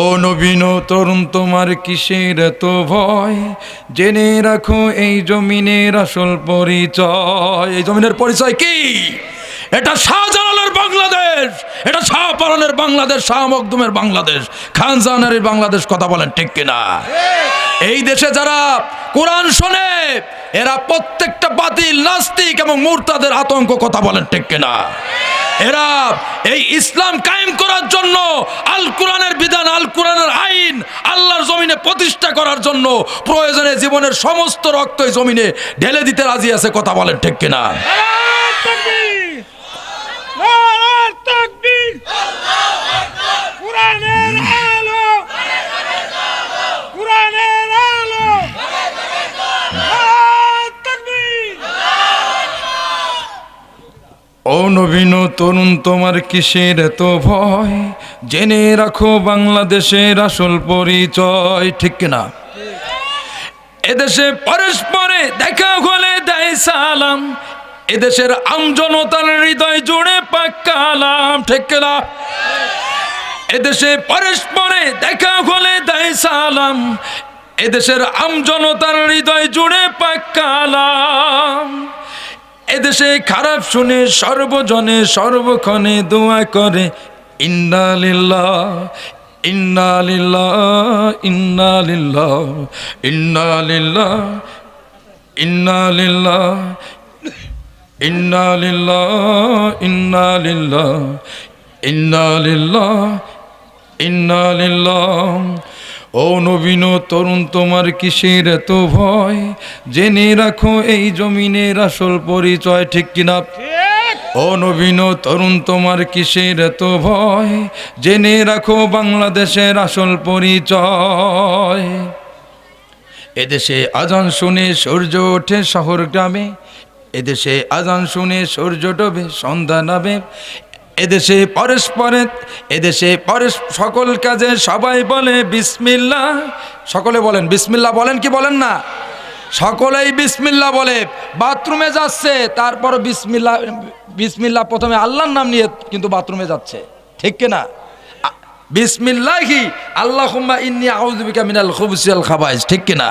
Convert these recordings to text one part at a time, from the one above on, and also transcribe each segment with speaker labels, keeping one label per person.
Speaker 1: ও নবীন তরুণ তোমার কিসের এত ভয়? জেনে রাখো, এই জমিনের আসল পরিচয়। এই জমিনের পরিচয় কি? এটা শাহজালালের বাংলাদেশ। এটা শাহপালনের বাংলাদেশ, শাহ মখদুমের বাংলাদেশ। খান জাহানারের বাংলাদেশ কথা বলেন ঠিক কিনা? এই দেশে যারা কোরআন শোনে, এরা প্রত্যেকটা বাতিল, নাস্তিক এবং মুরতাদের আতঙ্ক কথা বলেন ঠিক কিনা? এরা এই ইসলাম কায়েম করার জন্য, আল কোরআনের বিধান, আল কোরআনের আইন আল্লাহর জমিনে প্রতিষ্ঠা করার জন্য প্রয়োজনে জীবনের সমস্ত রক্ত এই জমিনে ঢেলে দিতে রাজি আছে, কথা বলেন ঠিক কিনা?
Speaker 2: কোরআনের আলো, কোরআনের
Speaker 1: ও নবীন তরুণ, তোমার কিসের এত ভয়? জেনে রাখো বাংলাদেশের আসল পরিচয়, ঠিক না এদেশে পরস্পরে দেখা হলে দেয় সালাম। এদেশের আমজনতার হৃদয় জুড়ে পাক্কালাম ঠিক কিনা? এদেশে পরস্পরে দেখা হলে দেয় সালাম। এদেশের আমজনতার হৃদয় জুড়ে পাক্কালাম এদেশে খারাপ শুনে সর্বজনে সর্বক্ষণে দোয়া করে, ইন্নালিল্লাহ ইন্নালিল্লাহ ইন্নালিল্লাহ ইন্নালিল্লাহ ইন্নালিল্লাহ ইন্নালিল্লাহ ইন্নালিল্লাহ ইন্নালিল্লাহ ইন্নালিল্লাহ ও নবীন, তরুণ, তোমার কিসের এত ভয়? জেনে রাখো, এই জমিনের আসল পরিচয়, ঠিক কিনা? ও নবীন, তরুণ, তোমার কিসের এত ভয়? জেনে রাখো, বাংলাদেশের আসল পরিচয়। এদেশে আজান শুনে সূর্য ওঠে শহর গ্রামে, এদেশে আজান শুনে সূর্য ডোবে, সন্ধ্যা নামে এদেশে পরস্পরে, এদেশে পরস, সকল কাজে সবাই বলে বিসমিল্লা। সকলে বলেন, বিসমিল্লা বলেন কি বলেন না? সকলেই বিসমিল্লা বলে, বাথরুমে যাচ্ছে তারপর বিসমিল্লা বিসমিল্লা প্রথমে আল্লাহর নাম নিয়ে কিন্তু বাথরুমে যাচ্ছে। ঠিক কিনা? বিসমিল্লাহি, আল্লাহুম্মা ইন্নি আউযুবিকা মিনাল খুবুসিল খাবাইস। ঠিক কিনা?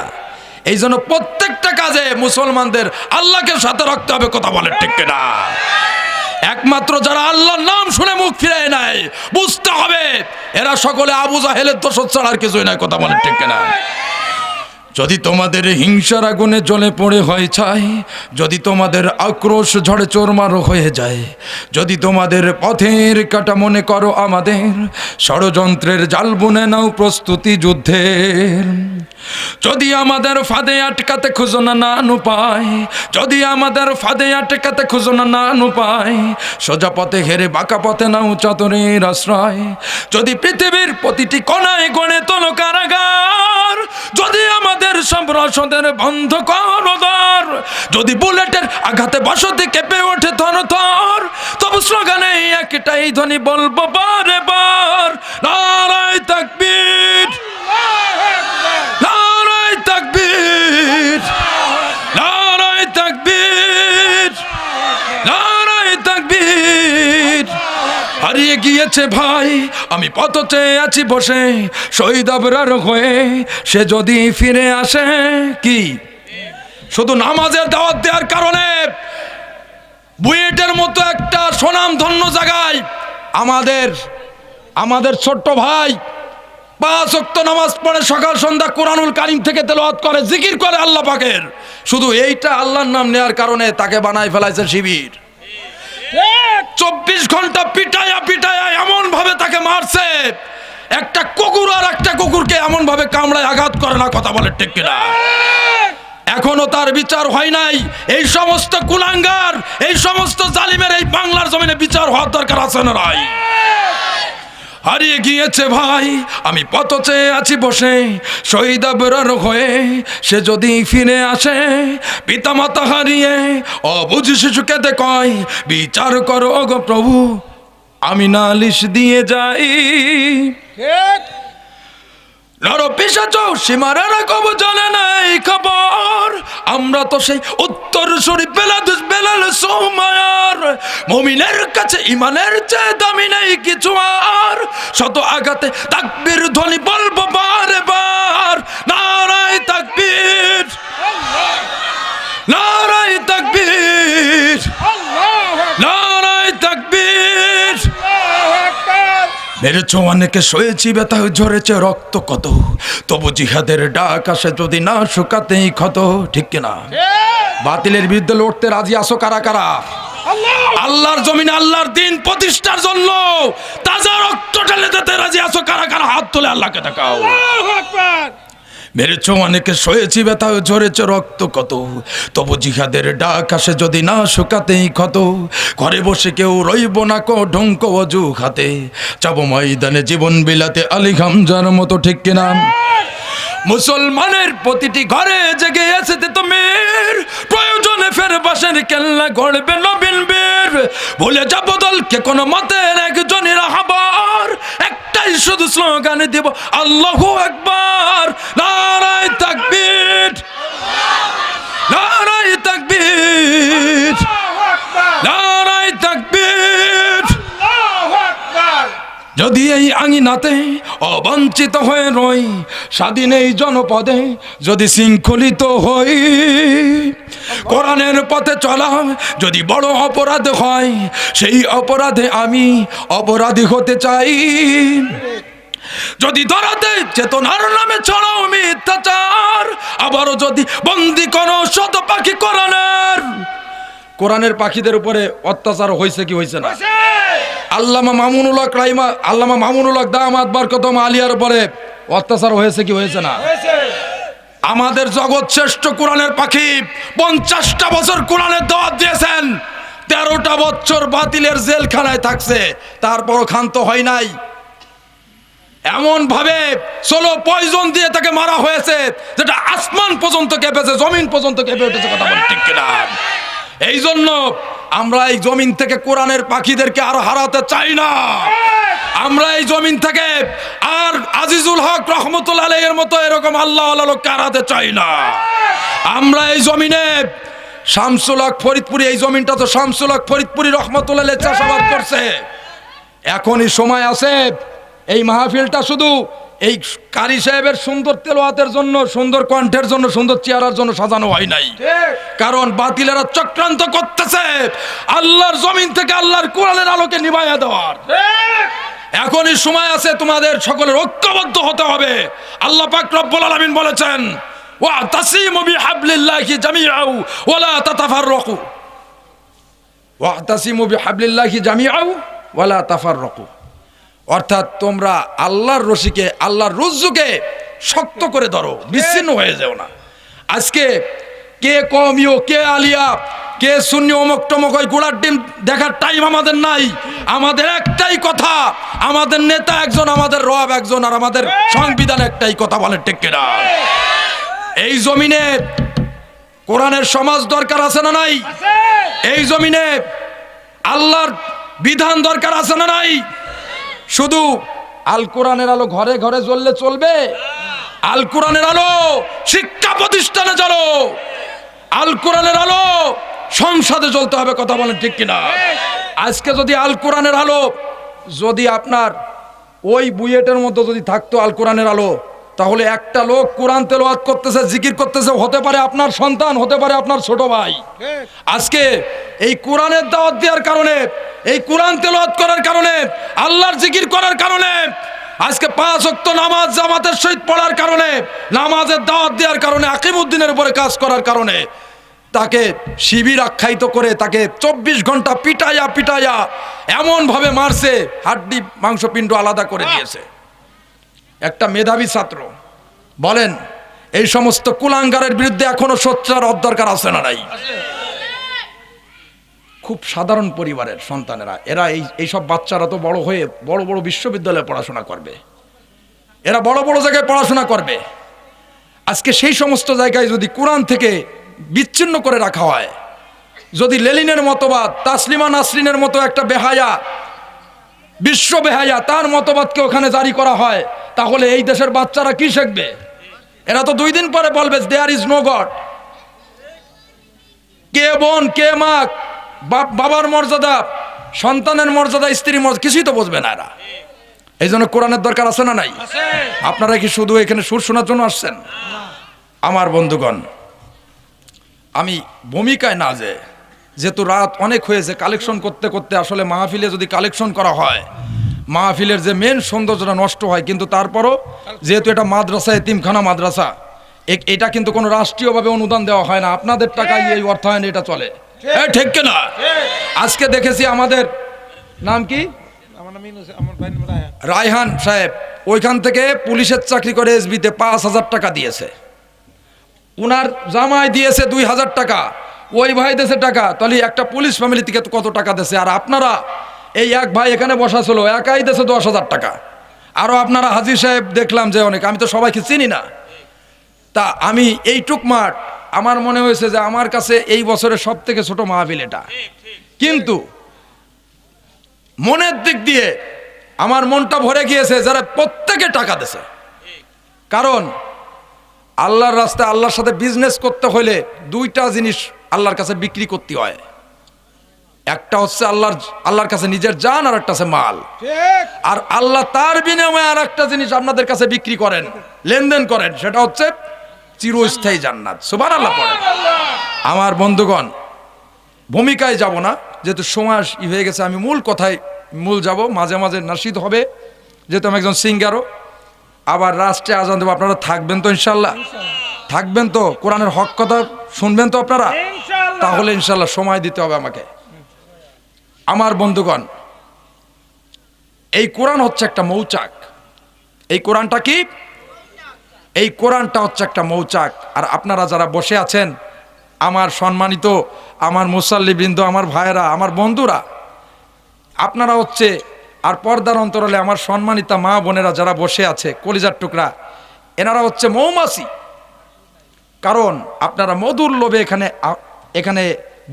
Speaker 1: এই জন্য প্রত্যেকটা কাজে মুসলমানদের আল্লাহকে সাথে রাখতে হবে, কথা বলেন ঠিক কিনা? একমাত্র যারা আল্লাহর নাম শুনে মুখ ফিরায় নাই, বুঝতে হবে, এরা সকলে আবু জাহেলের দোষ ছাড়া আর কিছুই নাই, কথা বলেন ঠিক কিনা? যদি তোমাদের হিংসার আগুনে জ্বলে পড়ে হয় চাই যদি তোমাদের আক্রোশ ঝড়ে চোরমারো হয়ে যায়, যদি তোমাদের পথের কাটা মনে করো আমাদের, ষড়যন্ত্রের জাল বুনে নাও প্রস্তুতি যুদ্ধের। যদি আমাদের ফাঁদে আটকাতে খুঁজো না নান উপায় যদি আমাদের ফাঁদে আটকাতে খুঁজো না নান উপায় সোজা পথে হেরে বাঁকা পথে নাও চতরের আশ্রয়। যদি পৃথিবীর প্রতিটি কণায় গড়ে তোলো কারাগার, যদি আমাদের সব রসদের বন্ধ কর দর যদি বুলেটের আঘাতে বসতি কেঁপে ওঠে ধন ধর তবু স্লোগানে একটাই ধ্বনি বলব, বারে বার। নারায় তাকবীর। হারিয়ে গিয়েছে ভাই। আমি পথ চেয়ে আছি বসে, শহীদ আবরার হয়ে। সে যদি ফিরে আসে, কি? শুধু নামাজের দাওয়াত দেওয়ার কারণে বুয়েটের মতো একটা সুনাম ধন্য জায়গায় আমাদের আমাদের ছোট্ট ভাই পাঁচ অক্ত নামাজ পড়ে সকাল সন্ধ্যা কোরআনুল কারিম থেকে তেলাওয়াত করে, জিকির করে আল্লাহ পাকের। শুধু এইটা আল্লাহর নাম নেওয়ার কারণে তাকে বানায় ফেলাইছে শিবির। চব্বিশ ঘণ্টা পিটায়া পিটায়া এমন ভাবে তাকে মারছে। একটা কুকুর আর একটা কুকুরকে এমন ভাবে কামড়ায় আঘাত করে না, কথা বলে ঠিক কিনা? এখনও তার বিচার হয় নাই। এই সমস্ত কুলাঙ্গার, এই সমস্ত জালিমের এই বাংলার জমিনে বিচার হওয়ার দরকার আছে না রাই হারিয়ে গিয়েছে ভাই। আমি পথ চেয়ে আছি বসে। শহীদ আবরার হয়ে সে যদি ফিরে আসে পিতামাতা হারিয়ে অবুঝ শিশুকে কয় বিচার করো গো প্রভু আমি নালিশ দিয়ে যাই। নর পিসাচ সীমারের কব জানে নাই খবর। আমরা তো সেই উত্তর উত্তর সরি বেলাল সোমায়ার। মমিনের কাছে ইমানের চেয়ে দামি নেই কিছু আর। শত আঘাতে তাকবীর ধ্বনি বলব বারে বার নারায় তাকবীর। নারায় তাকবীর। নারায় তাকবীর। মেরেছ অনেকে, সয়েছি ব্যথা, ঝরেছে রক্ত কত। তবু জিহাদের ডাক আসে যদি না শুকাতেই ক্ষত, ঠিক কিনা? বাতিলের বিরুদ্ধে লড়তে রাজি আসো কারা কারা? আল্লাহর জমিনে আল্লাহর দিন প্রতিষ্ঠার জন্য তাজা রক্ত ঢেলে দিতে রাজি আসো কারা কারা? হাত তুলে আল্লাহকে দেখাও মেরেছ অনেকে সয়েছি ব্যথা ঝরেছে রক্ত কত। তবু জিহাদের ডাক আসে যদি না শুকাতেই ক্ষত। ঘরে বসে কেউ রইব না কো ঢঙ্ক অজু খাতে যাব ময়দানে জীবন বিলাতে আলী হামজার মতো ঠিক কিনা। মুসলমানের প্রতিটি ঘরে জেগে আছে তো মেয়ের প্রয়োজনে ফের বাসের কেল্লা গড়বে নবীন বীর। ভুলে যাব দলকে কোনো মতের একজনের হাবার একটাই শুধু স্লোগান দেব আল্লাহু একবার নারায় তাকবীর। নারায় তাকবীর। নারায় তাকবীর। যদি এই আঙিনাতে অবঞ্চিত হয়ে রই। স্বাধীন এই জনপদে যদি শৃঙ্খলিত হই, কোরআনের পথে চলা যদি বড় অপরাধ হয়, সেই অপরাধে আমি অপরাধী হতে চাই। যদি ধরাতে চেতনার নামে ছড়াও মিথ্যাচার আবারও যদি বন্দি করো শত পাখি কোরআনের। কোরআনের পাখিদের উপরে অত্যাচার হয়েছে কি হয়েছে না? আল্লামা মামুনুল হক রাইমা আল্লামা মামুনুল হক দামাত বরকতম আলিয়ার উপরে অত্যাচার হয়েছে কি হয়েছে না? আমাদের জগৎ শ্রেষ্ঠ কোরআনের পাখি পঞ্চাশটা বছর কোরআনের দাওয়াত দিয়েছেন তেরোটা বছর বাতিলের জেলখানায় থাকছে তারপরও ক্ষান্ত হয় নাই। এমন ভাবে ষোলো পয়জন দিয়ে তাকে মারা হয়েছে যেটা আসমান পর্যন্ত কেঁপেছে জমিন পর্যন্ত কেঁপে উঠেছে কথা বল ঠিক কিনা? এই জন্য আমরা এই জমিন থেকে কোরআনের পাখিদেরকে আর হারাতে চাই না। আমরা এই জমিন থেকে আর আজিজুল হক রহমতুল্লাহ এর মতো এরকম আল্লাহ লোককে হারাতে চাই না। আমরা এই জমিনে শামসুল হক ফরিদপুরি, এই জমিনটা তো শামসুল হক ফরিদপুরি রহমতুল্লাহ চাষাবাদ করছে। এখনই সময় আছে, এই মাহফিলটা শুধু এই কারি সাহেবের সুন্দর তেলোয়াতের জন্য সুন্দর কণ্ঠের জন্য সুন্দর চেহারার জন্য সাজানো হয় নাই। কারণ বাতিলেরা চক্রান্ত করতেছে। আল্লাহর জমিন থেকে আল্লাহর কোরআনের আলোকে নিভাইয়া দেওয়ার। এখনই সময় আছে তোমাদের সকলের ঐক্যবদ্ধ হতে হবে। আল্লাহ পাক রব্বুল আলামিন বলেছেন ওয়া তাসিমু বিহাবলিল্লাহি জামিআউ ওয়ালা তাতাফাররাকু। ওয়া তাসিমু বিহাবলিল্লাহি জামিআউ ওয়ালা তাফাররাকু। অর্থাৎ তোমরা আল্লাহর রশিকে আল্লাহর রজ্জুকে শক্ত করে ধরো বিচ্ছিন্ন হয়ে যাও না। আজকে কে কমিও কে আলিয়া কে শূন্য অমক টমক ওই গোড়ার ডিম দেখার টাইম আমাদের নাই। আমাদের একটাই কথা আমাদের নেতা একজন আমাদের রব একজন আর আমাদের সংবিধান একটাই কথা বলে টেকেরা এই জমিনে কোরআনের সমাজ দরকার আছে না নাই? এই জমিনে আল্লাহর বিধান দরকার আছে না নাই? শুধু আল কোরআনের আলো ঘরে ঘরে জ্বললে চলবে? আল কোরআনের আলো শিক্ষা প্রতিষ্ঠানে জ্বলো আল কোরআনের আলো সংসদে জ্বলতে হবে, কথা বলেন ঠিক কিনা? আজকে যদি আল কোরআনের আলো, যদি আপনার ওই বুয়েটের মধ্যে যদি থাকতো আল কোরআনের আলো তাহলে একটা লোক কোরআন তেলাওয়াত করতেছে জিকির করতেছে হতে পারে আপনার সন্তান হতে পারে আপনার ছোট ভাই। আজকে এই কোরআনের দাওয়াত দেওয়ার কারণে এই কোরআন তেলাওয়াত করার কারণে আল্লাহর জিকির করার কারণে আজকে পাঁচ অক্ত নামাজ জামাতের সহিত পড়ার কারণে নামাজের দাওয়াত দেওয়ার কারণে আকিমুদ্দিনের উপরে কাজ করার কারণে তাকে শিবির আখ্যায়িত করে তাকে চব্বিশ ঘণ্টা পিটাইয়া পিটাইয়া এমনভাবে মারছে হাড্ডি মাংসপিণ্ড আলাদা করে দিয়েছে। একটা মেধাবী ছাত্র। বলেন, এই সমস্ত কুলাঙ্গারের বিরুদ্ধে এখনও সোচ্চার দরকার আছে না নাই? খুব সাধারণ পরিবারের সন্তানেরা, এরা এই, এইসব বাচ্চারা তো বড় হয়ে বড় বড় বিশ্ববিদ্যালয়ে পড়াশোনা করবে। এরা বড় বড় জায়গায় পড়াশোনা করবে। আজকে সেই সমস্ত জায়গায় যদি কোরআন থেকে বিচ্ছিন্ন করে রাখা হয়, যদি লেলিনের মতবাদ, তাসলিমা নাসরিনের মতো একটা বেহায়া, বিশ্ব বেহায়া, তার মতবাদকে ওখানে জারি করা হয় তাহলে এই দেশের বাচ্চারা কি শিখবে? এরা তো দুই দিন পরে বলবে দেয়ার ইজ নো গড কে বোন কে মা বাবার মর্যাদা সন্তানের মর্যাদা স্ত্রীর মর্যাদা কিছুই তো বুঝবে না এরা। এই জন্য কোরআনের দরকার আছে না নাই? আপনারা কি শুধু এখানে সুর শোনার জন্য আসছেন? আমার বন্ধুগণ আমি ভূমিকায় না যে যেহেতু রাত অনেক হয়েছে কালেকশন করতে করতে আসলে মাহফিলে যদি কালেকশন করা হয় মাহফিলের যে মেন সৌন্দর্যটা নষ্ট হয় কিন্তু তারপরও যেহেতু এটা মাদ্রাসা এতিমখানা মাদ্রাসা এটা কিন্তু কোনো রাষ্ট্রীয়ভাবে অনুদান দেওয়া হয় না। আপনাদের টাকায় এই অর্থায়ন এটা চলে। ঠিক। কিনা? আজকে দেখেছি আমাদের নাম কি?
Speaker 2: রায়হান।
Speaker 1: সাহেব ওইখান থেকে পুলিশের চাকরি করে এসবিতে পাঁচ হাজার টাকা দিয়েছে। উনার জামাই দিয়েছে দুই হাজার টাকা ওই ভাই দেশে টাকা তাহলে একটা পুলিশ ফ্যামিলি থেকে কত টাকা দেছে আর আপনারা এই এক ভাই এখানে বসা ছিল একাই দেশে দশ হাজার টাকা। আরও আপনারা হাজির সাহেব দেখলাম যে অনেক আমি তো সবাইকে চিনি না। তা আমি এইটুক মাঠ আমার মনে হয়েছে যে আমার কাছে এই বছরের সব থেকে ছোট মাহবিল এটা। কিন্তু মনের দিক দিয়ে আমার মনটা ভরে গিয়েছে যারা প্রত্যেকে টাকা দেছে। কারণ আল্লাহর রাস্তায় আল্লাহর সাথে বিজনেস করতে হলে দুইটা জিনিস আল্লাহর কাছে বিক্রি করতে হয়। একটা হচ্ছে আল্লাহর আল্লাহর কাছে নিজের জান আর একটা আছে মাল। আর আল্লাহ তার বিনিময়ে আর একটা জিনিস আপনাদের কাছে বিক্রি করেন লেনদেন করেন সেটা হচ্ছে চিরস্থায়ী জান্নাত। সুবান আল্লাহ পড়েন আমার বন্ধুগণ ভূমিকায় যাব না যেহেতু সময় ই হয়ে গেছে আমি মূল কথায় মূল যাব মাঝে মাঝে নাসিদ হবে যেহেতু আমি একজন সিঙ্গারও। আবার রাষ্ট্রে আজান দেবো আপনারা থাকবেন তো ইনশাল্লাহ থাকবেন তো কোরআনের হক কথা শুনবেন তো আপনারা? তাহলে ইনশাল্লাহ সময় দিতে হবে আমাকে। আমার বন্ধুগণ, এই কোরআন হচ্ছে একটা মৌচাক। এই কোরআনটা কি? এই কোরআনটা হচ্ছে একটা মৌচাক। আর আপনারা যারা বসে আছেন, আমার সম্মানিত, আমার মুসাল্লিবৃন্দ, আমার ভাইয়েরা, আমার বন্ধুরা, আপনারা হচ্ছে, আর পর্দার অন্তরালে আমার সম্মানিতা মা বোনেরা যারা বসে আছে, কলিজার টুকরা, এনারা হচ্ছে মৌমাছি। কারণ আপনারা মধুর লোভে এখানে এখানে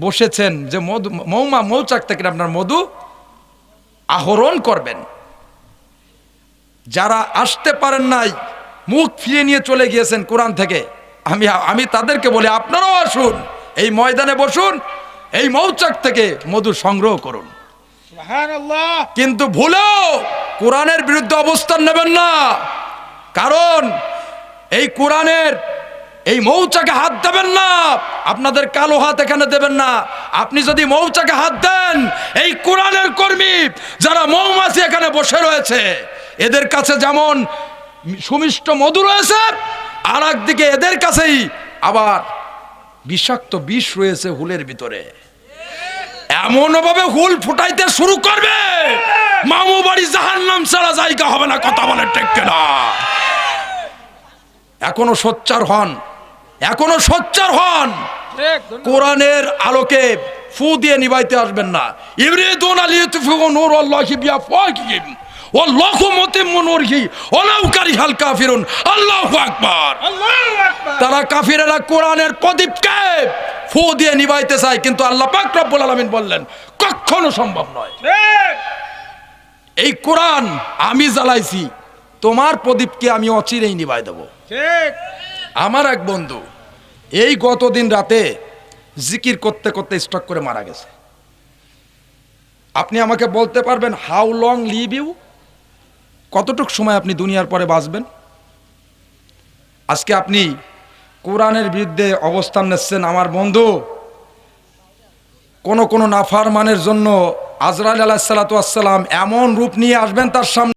Speaker 1: বসেছেন যে মধু মৌমা মৌচাক থেকে আপনার মধু আহরণ করবেন। যারা আসতে পারেন নাই মুখ ফিরিয়ে নিয়ে চলে গিয়েছেন কোরআন থেকে আমি আমি তাদেরকে বলি আপনারাও আসুন এই ময়দানে বসুন এই মৌচাক থেকে মধু সংগ্রহ করুন। কিন্তু ভুলেও কোরআনের বিরুদ্ধে অবস্থান নেবেন না। কারণ এই কোরআনের এই মৌচাকে হাত দেবেন না। আপনাদের কালো হাত এখানে দেবেন না। আপনি যদি মৌচাকে হাত দেন, এই কোরআনের কর্মী যারা মৌমাছি এখানে বসে রয়েছে, এদের কাছে যেমন সুমিষ্ট মধু রয়েছে আর একদিকে এদের কাছেই আবার বিষাক্ত বিষ রয়েছে হুলের ভিতরে। এমন ভাবে হুল ফুটাইতে শুরু করবে, মামু বাড়ি জাহান নাম ছাড়া জায়গা হবে না, কথা বলে টেকে না এখনও সোচ্চার হন এখনও সোচ্চার হন। কোরআনের আলোকে ফু দিয়ে নিবাইতে আসবেন না। ইবরিদুন আলী তুফিউ নূর আল্লাহি বিআফওয়াহিহিম ওয়াল্লাহু মুতিম্মু নূরিহি ওয়ালাউ কারিহাল কাফিরুন। আল্লাহু আকবার।
Speaker 2: আল্লাহু আকবার।
Speaker 1: তারা কাফিরেরা কোরআনের প্রদীপকে ফু দিয়ে নিবাইতে চায় কিন্তু আল্লাহ পাক রব্বুল আলামিন বললেন কখনো সম্ভব নয়।
Speaker 2: ঠিক।
Speaker 1: এই কোরআন আমি জ্বালাইছি তোমার প্রদীপকে আমি অচিরেই নিবাই দেব। আমার এক বন্ধু এই গতদিন রাতে জিকির করতে করতে স্টক করে মারা গেছে। আপনি আমাকে বলতে পারবেন হাউ লং লিভ ইউ? কতটুক সময় আপনি দুনিয়ার পরে বাঁচবেন? আজকে আপনি কোরআনের বিরুদ্ধে অবস্থান নিচ্ছেন আমার বন্ধু। কোন কোন নাফারমানের জন্য আজরাইল আলাহিসাল্লাতু আসসালাম এমন রূপ নিয়ে আসবেন তার সামনে।